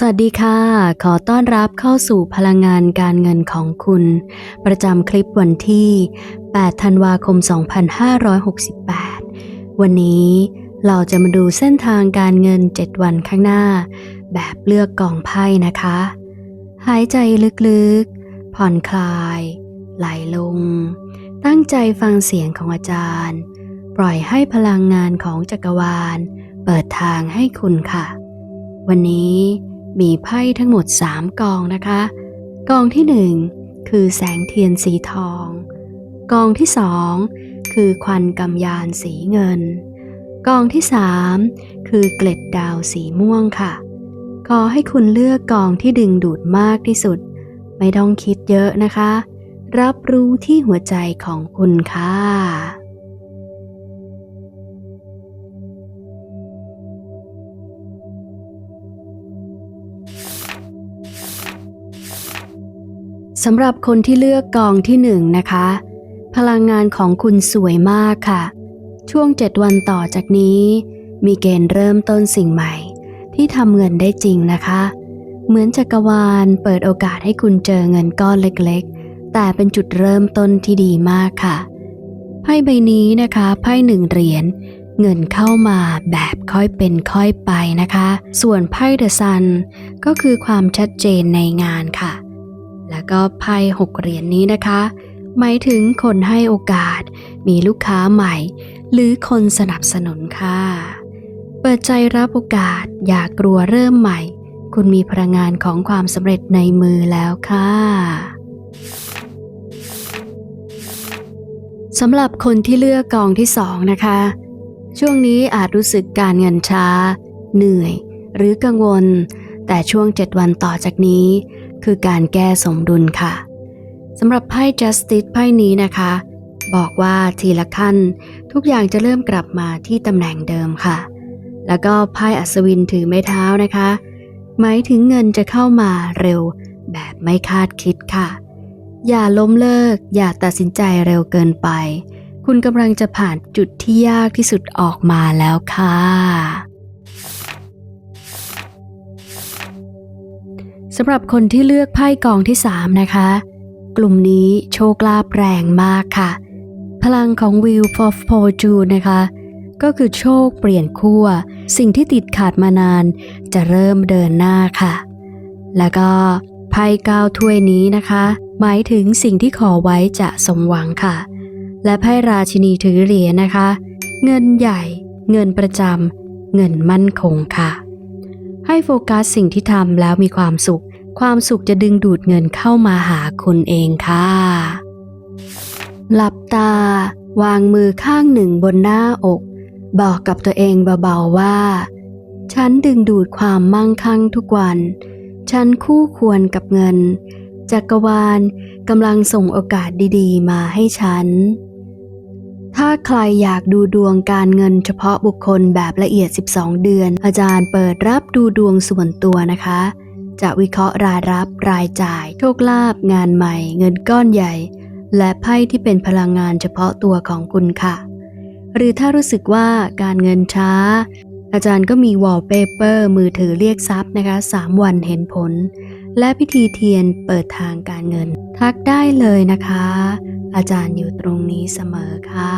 สวัสดีค่ะ ขอต้อนรับเข้าสู่พลังงานการเงินของคุณ ประจำคลิปวันที่ 8 ธันวาคม 2568 วันนี้เราจะมาดูเส้นทางการเงิน 7 วันข้างหน้า แบบเลือกกองไพ่นะคะ หายใจลึกๆ ผ่อนคลาย ไหลลง ตั้งใจฟังเสียงของอาจารย์ ปล่อยให้พลังงานของจักรวาล เปิดทางให้คุณค่ะ วันนี้ มีไพ่ทั้งหมด 3 กองนะคะ กองที่ 1 คือแสงเทียนสีทอง กองที่ 2 คือควันกำยานสีเงิน กองที่ 3 คือเกล็ดดาวสีม่วงค่ะ ขอให้คุณเลือกกองที่ดึงดูดมากที่สุด ไม่ต้องคิดเยอะนะคะ รับรู้ที่หัวใจของคุณค่ะ สำหรับคนที่เลือกกองที่หนึ่งนะคะ พลังงานของคุณสวยมากค่ะ ช่วง7วันต่อจากนี้ มีเกณฑ์เริ่มต้นสิ่งใหม่ ที่ทำเงินได้จริงนะคะ เหมือนจักรวาลเปิดโอกาสให้คุณเจอเงินก้อนเล็กๆ แต่เป็นจุดเริ่มต้นที่ดีมากค่ะไพ่ใบนี้นะคะไพ่หนึ่งเหรียญเงินเข้ามาแบบค่อยเป็นค่อยไปนะคะ ส่วนไพ่เดอะซันก็คือความชัดเจนในงานค่ะ แล้วก็ไพ่หกเหรียญนนี้นะคะ หมายถึงคนให้โอกาส มีลูกค้าใหม่ หรือคนสนับสนุนค่ะ เปิดใจรับโอกาสอย่ากลัวเริ่มใหม่ คุณมีพลังงานของความสำเร็จในมือแล้วค่ะสำหรับคนที่เลือกกองที่สองนะคะ ช่วงนี้อาจรู้สึกการเงินช้า เหนื่อย หรือกังวล แต่ช่วง7วันต่อจากนี้ คือการแก้สมดุลค่ะสำหรับไพ่ justice ไพ่นี้นะคะ บอกว่าทีละขั้น ทุกอย่างจะเริ่มกลับมาที่ตำแหน่งเดิมค่ะ แล้วก็ไพ่อัศวินถือไม้เท้านะคะ หมายถึงเงินจะเข้ามาเร็วแบบไม่คาดคิดค่ะ อย่าล้มเลิก อย่าตัดสินใจเร็วเกินไป คุณกำลังจะผ่านจุดที่ยากที่สุดออกมาแล้วค่ะ สำหรับคนที่เลือกไพ่กองที่ 3 นะคะ กลุ่มนี้โชคลาภแรงมากค่ะ พลังของ Wheel of Fortune นะคะ ก็คือโชคเปลี่ยนขั้ว สิ่งที่ติดขาดมานานจะเริ่มเดินหน้าค่ะ แล้วก็ไพ่ก้าถ้วยนี้นะคะ หมายถึงสิ่งที่ขอไว้จะสมหวังค่ะ และไพ่ราชินีถือเหรียญนะคะ เงินใหญ่ เงินประจำเงินมั่นคงค่ะ ให้โฟกัสสิ่งที่ทำแล้วมีความสุข ความสุขจะดึงดูดเงินเข้ามาหาคุณเองค่ะ หลับตา วางมือข้างหนึ่งบนหน้าอก บอกกับตัวเองเบาๆว่า ฉันดึงดูดความมั่งคั่งทุกวัน ฉันคู่ควรกับเงิน จักรวาลกำลังส่งโอกาสดีๆ มาให้ฉัน ถ้าใครอยากดูดวงการเงินเฉพาะบุคคลแบบละเอียด 12 เดือน อาจารย์เปิดรับดูดวงส่วนตัวนะคะ จะวิเคราะห์รายรับรายจ่าย โชคลาภงานใหม่ เงินก้อนใหญ่ และไพ่ที่เป็นพลังงานเฉพาะตัวของคุณค่ะ หรือถ้ารู้สึกว่าการเงินช้า อาจารย์ก็มีวอลเปเปอร์มือถือเรียกทรัพย์นะคะ 3 วันเห็นผล และพิธีเทียนเปิดทางการเงิน ทักได้เลยนะคะ อาจารย์อยู่ตรงนี้เสมอค่ะ